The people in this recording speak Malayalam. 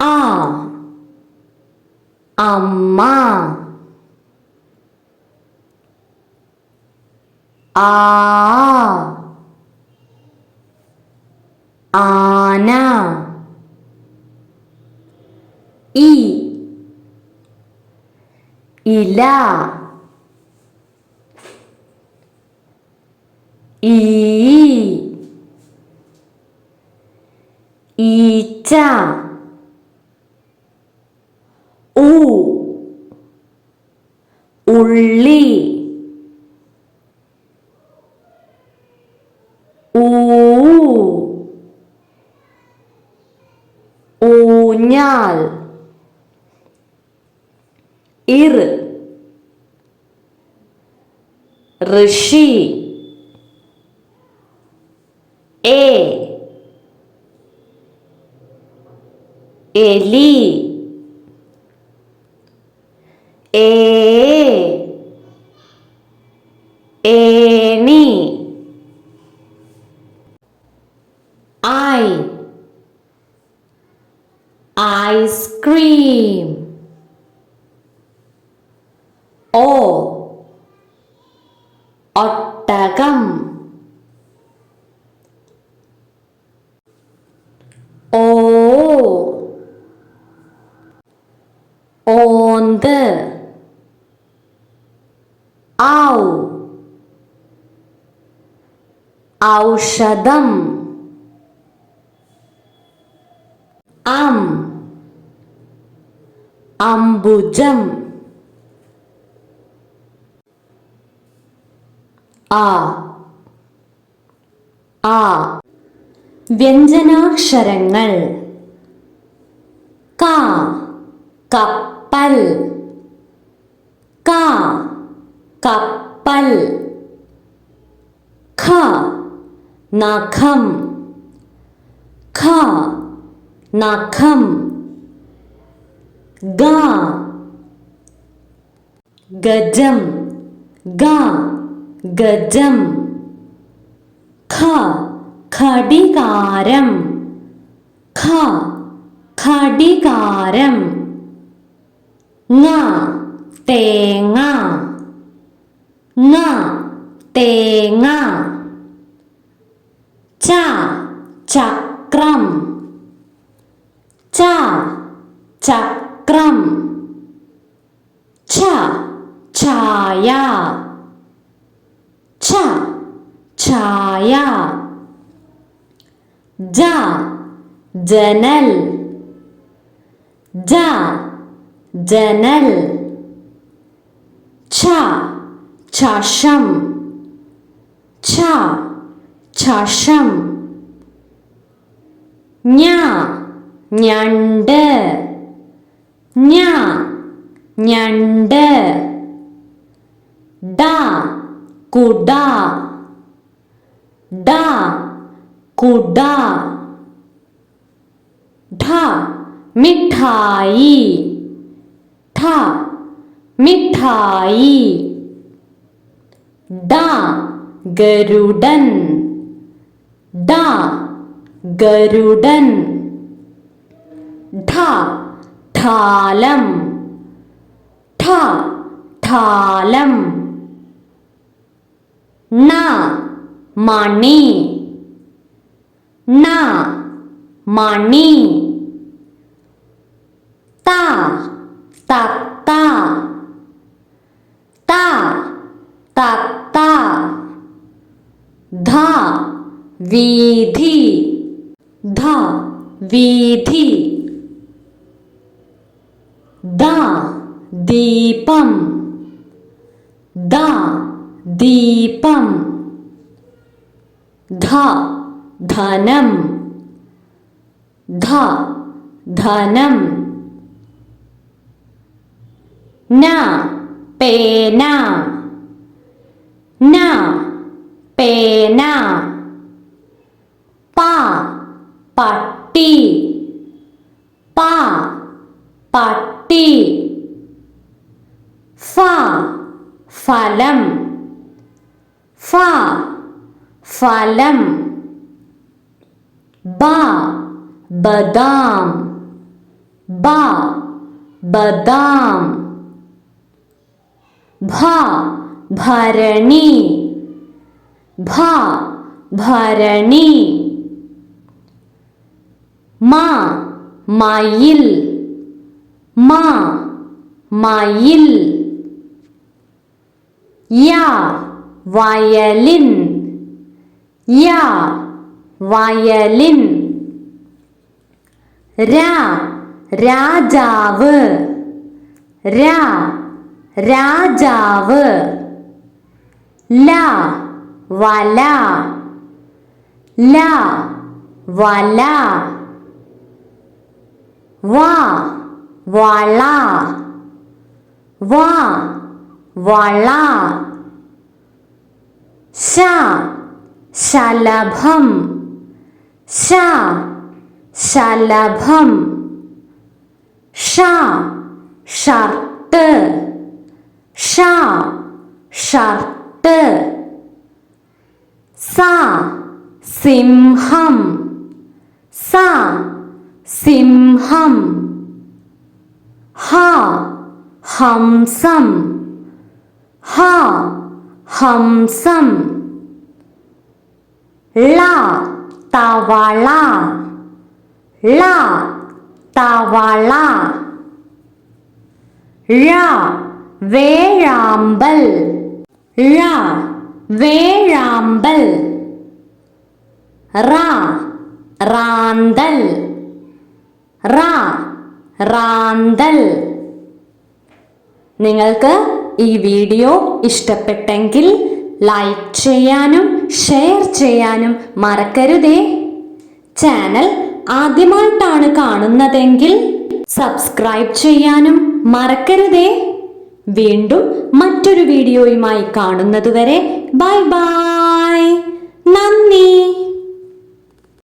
ആ. അമ്മ. ആ. ആന. ഇ. ഇല. ഈ. ഈച്ച. ഉള്ളി. ഊ. ഊഞ്ഞാൽ. ഇർ. ഋഷി. എ. എലി. ഏ ഐസ്ക്രീം ഓ ഒട്ടകം. ഓ. ഓന്ത്. ഔ. ഔഷധം. അം. അംബുജം. ആ. ആ. വ്യഞ്ജനാക്ഷരങ്ങൾ. ക. കപ്പൽ. കാ. കപ്പൽ. ഖ. നഖം. ഖ. നഖം. ഗ. ഗജം. ഗ. ഗജം. ഖ. ഘടികാരം. ഖ. ഘടികാരം. ങ. തേങ്ങ. ങ. തേങ്ങ. ച. ചക്രം. ച. ചക്രം. ഛ ഛായ. ഛ ഛായ. ജ ജനൽ. ജ ജനൽ. ഛ ചഷം. ഛ ചഷം. ഞ ഞണ്ട്. ഞ ഞണ്ട് ഡ കുട ഡ കുട ഠ മിഠായി ഠ മിഠായി ഡ ഗരുഡൻ ഡ ഗരുഡൻ ഠ ఠాలం ఠ ఠాలం నా మణి. నా మణి. తా తత్త తా తత్త ధ వీధి. ధ వీధి. दा, दीपम। दा, दीपम। धा, धनम। धा, धनम। ना, पेना। ना, पेना। पा, पट्टी। पा, पट्टी। ഫ ഫലം. ഫ ഫലം. ബ ബദാം. ബ ബദാം. ഭ ഭരണി. ഭ ഭരണി. മ മയിൽ. മ മയിൽ യ വയലിൻ യാ വയലിൻ രാ രാജാവ് രാ രാജാവ് ല വല ല വല വ വള. വ. വള. ശ. ശലഭം. ശ. ശലഭം. ഷ. ഷർട്ട്. ഷ. ഷർട്ട്. സ. സിംഹം. സ. സിംഹം. ஹா ஹம்சம். ஹா ஹம்சம். லா தவளா. லா தவளா. ழா வேழாம்பல். ழா வேழாம்பல். ரா ராந்தல். ரா റാന്തൽ. നിങ്ങൾക്ക് ഈ വീഡിയോ ഇഷ്ടപ്പെട്ടെങ്കിൽ ലൈക്ക് ചെയ്യാനും ഷെയർ ചെയ്യാനും മറക്കരുതേ. ചാനൽ ആദ്യമായിട്ടാണ് കാണുന്നതെങ്കിൽ സബ്സ്ക്രൈബ് ചെയ്യാനും മറക്കരുതേ. വീണ്ടും മറ്റൊരു വീഡിയോയുമായി കാണുന്നതുവരെ ബൈ ബൈ നന്ദി.